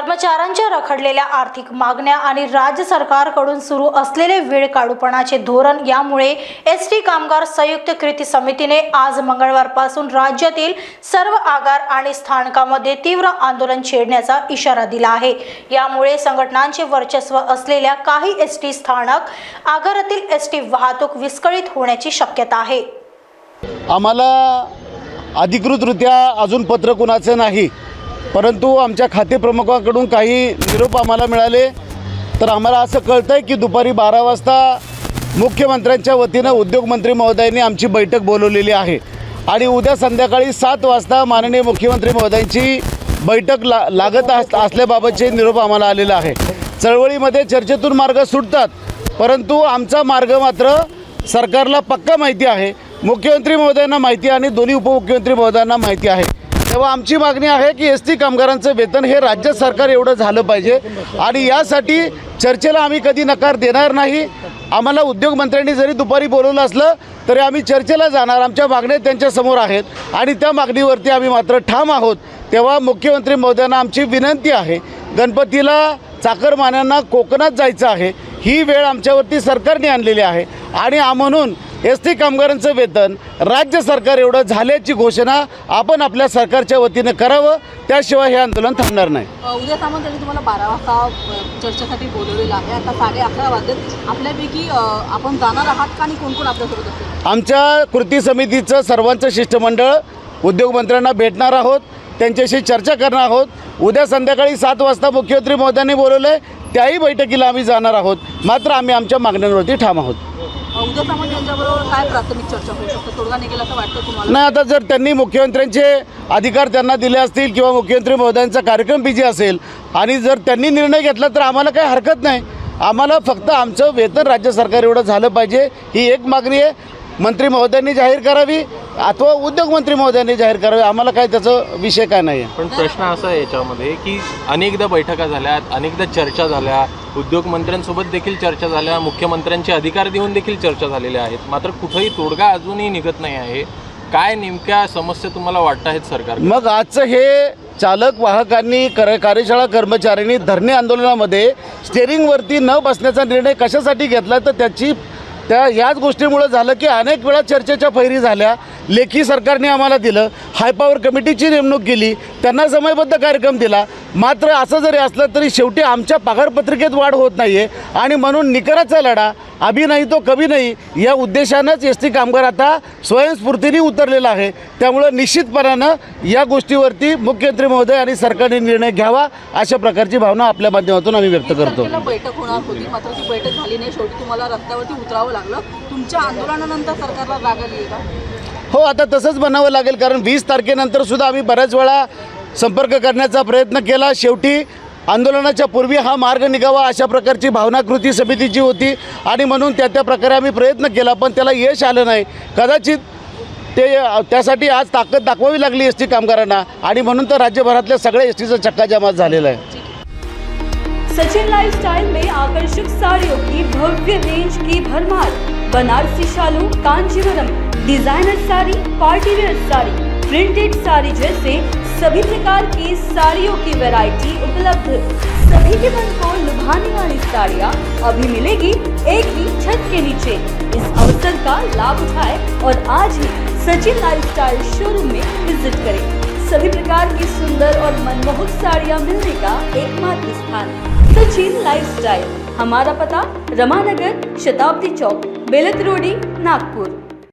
कर्मचाऱ्यांच्या रखडलेल्या आर्थिक मागण्या आणि राज्य सरकारकडून सुरू असलेले वेळ काढूपणाचे धोरण यामुळे एस टी कामगार संयुक्त कृती समितीने आज मंगळवारपासून राज्यातील सर्व आगार आणि स्थानकामध्ये तीव्र आंदोलन छेडण्याचा इशारा दिला आहे. यामुळे संघटनांचे वर्चस्व असलेल्या काही एस टी स्थानक आगारातील एस टी वाहतूक विस्कळीत होण्याची शक्यता आहे. आम्हाला अधिकृतरित्या अजून पत्र कुणाचं नाही. परंतु आमच्या खातेप्रमुखाकडून काही निरोप आम्हाला मिळाले. तर आम्हाला असं कळतं आहे की दुपारी बारा वाजता मुख्यमंत्र्यांच्या वतीनं उद्योगमंत्री महोदयांनी आमची बैठक बोलवलेली आहे. आणि उद्या संध्याकाळी सात वाजता माननीय मुख्यमंत्री महोदयांची बैठक ला लागत अस असल्याबाबतचे निरोप आम्हाला आलेला आहे. चळवळीमध्ये चर्चेतून मार्ग सुटतात परंतु आमचा मार्ग मात्र सरकारला पक्का माहिती आहे. मुख्यमंत्री महोदयांना माहिती आणि दोन्ही उपमुख्यमंत्री महोदयांना माहिती आहे. तेव्हा आमची मागणी आहे की एस टी कामगारांचं वेतन हे राज्य सरकार एवढं झालं पाहिजे. आणि यासाठी चर्चेला आम्ही कधी नकार देणार नाही. आम्हाला उद्योगमंत्र्यांनी जरी दुपारी बोलवलं असलं तरी आम्ही चर्चेला जाणार. आमच्या मागण्या त्यांच्यासमोर आहेत. आणि त्या मागणीवरती आम्ही मात्र ठाम आहोत. तेव्हा मुख्यमंत्री महोदयांना आमची विनंती आहे. गणपतीला चाकरमान्यांना कोकणात जायचं आहे. ही वेळ आमच्यावरती सरकारने आणलेली आहे. आणि म्हणून एस टी कामगारांचं वेतन राज्य सरकार एवढं झाल्याची घोषणा आपण आपल्या सरकारच्या वतीनं करावं त्याशिवाय हे आंदोलन थांबणार नाही. उद्या सामंत यांनी तुम्हाला बारा वाजता चर्चेसाठी बोलवलेलं आहे. आता साडे अकरा वाजलेत. आपल्यापैकी आपण जाणार आहात का आणि कोण कोण आपल्यासोबत आमच्या कृती समितीचं सर्वांचं शिष्टमंडळ उद्योगमंत्र्यांना भेटणार आहोत त्यांच्याशी चर्चा करणार आहोत. उद्या संध्याकाळी सात वाजता मुख्यमंत्री महोदयांनी बोलवलं आहे त्याही बैठकीला आम्ही जाणार आहोत. मात्र आम्ही आमच्या मागण्यांवरती ठाम आहोत. अ, उद्या सामंत यांच्याबरोबर काय प्राथमिक चर्चा होऊ शकते? तोडगा निघेल असं वाटतं तुम्हाला? नाही आता जर त्यांनी मुख्यमंत्र्यांचे अधिकार त्यांना दिले असतील किंवा मुख्यमंत्री महोदयांचा कार्यक्रम बिझी असेल आणि जर त्यांनी निर्णय घेतला तर आम्हाला काही हरकत नाही. आम्हाला फक्त आमचं वेतन राज्य सरकार एवढं झालं पाहिजे ही एक मागणी आहे. मंत्री महोदयांनी जाहीर करावी अथवा उद्योगमंत्री महोदयांनी जाहीर करावी आम्हाला काय त्याचं विषय काय नाही आहे पण प्रश्न असा आहे याच्यामध्ये की अनेकदा बैठका झाल्या अनेकदा चर्चा झाल्या उद्योगमंत्र्यांसोबत देखील चर्चा झाल्या मुख्यमंत्र्यांचे अधिकार देऊन देखील चर्चा झालेल्या आहेत. मात्र कुठंही तोडगा अजूनही निघत नाही आहे. काय नेमक्या समस्या तुम्हाला वाटत आहेत सरकार मग आजचं हे चालक वाहकांनी कर कार्यशाळा कर्मचाऱ्यांनी धरणे आंदोलनामध्ये स्टेअरिंगवरती न बसण्याचा निर्णय कशासाठी घेतला? तर त्याची त्या याच गोष्टीमुळं झालं की अनेक वेळा चर्चेच्या फैरी झाल्या. लेखी सरकारने आम्हाला दिलं हायपॉवर कमिटीची नेमणूक केली त्यांना समयबद्ध कार्यक्रम दिला. मात्र असं जरी असलं तरी शेवटी आमच्या पगारपत्रिकेत वाढ होत नाही आहे आणि म्हणून निकराचा लढा अभि नाही तो कभी नाही या उद्देशानंच एस टी कामगार आता स्वयंस्फूर्तीने उतरलेला आहे. त्यामुळं निश्चितपणानं या गोष्टीवरती मुख्यमंत्री महोदय आणि सरकारने निर्णय घ्यावा अशा प्रकारची भावना आपल्या माध्यमातून आम्ही व्यक्त करतो. बैठक होणार होती मात्र ती बैठक झाली नाही. शेवटी तुम्हाला रस्त्यावरती उतरावं लागलं. तुमच्या आंदोलनानंतर सरकारला आली का? हो आता तसंच बनावं लागेल कारण वीस तारखेनंतर सुद्धा आम्ही बऱ्याच वेळा संपर्क करण्याचा प्रयत्न केला. शेवटी आंदोलनाच्या पूर्वी हा मार्ग निघावा अशा प्रकारची भावनाकृती समितीची होती आणि म्हणून त्या त्या प्रकारे आम्ही प्रयत्न केला पण त्याला यश आलं नाही. कदाचित ते त्यासाठी आज ताकद दाखवावी लागली एस टी कामगारांना आणि म्हणून तर राज्यभरातल्या सगळ्या एस टीचा चक्काजामात झालेला आहे. सचिन लाइफस्टाइल में आकर्षक साड़ियों की भव्य रेंज की भरमार। बनारसी शालू, Kanjeevaram designer sari party wear sari printed sari जैसे सभी प्रकार की साड़ियों की वैरायटी उपलब्ध। सभी के मन को लुभाने वाली साड़ियाँ अभी मिलेगी एक ही छत के नीचे। इस अवसर का लाभ उठाए और आज ही सचिन लाइफस्टाइल शोरूम में विज़िट करें। सभी प्रकार की सुंदर और मनमोहक साड़ियाँ मिलने का एकमात्र स्थान। सचिन लाइफस्टाइल हमारा पता रमानगर शताब्दी चौक। बेलत रोडी नागपुर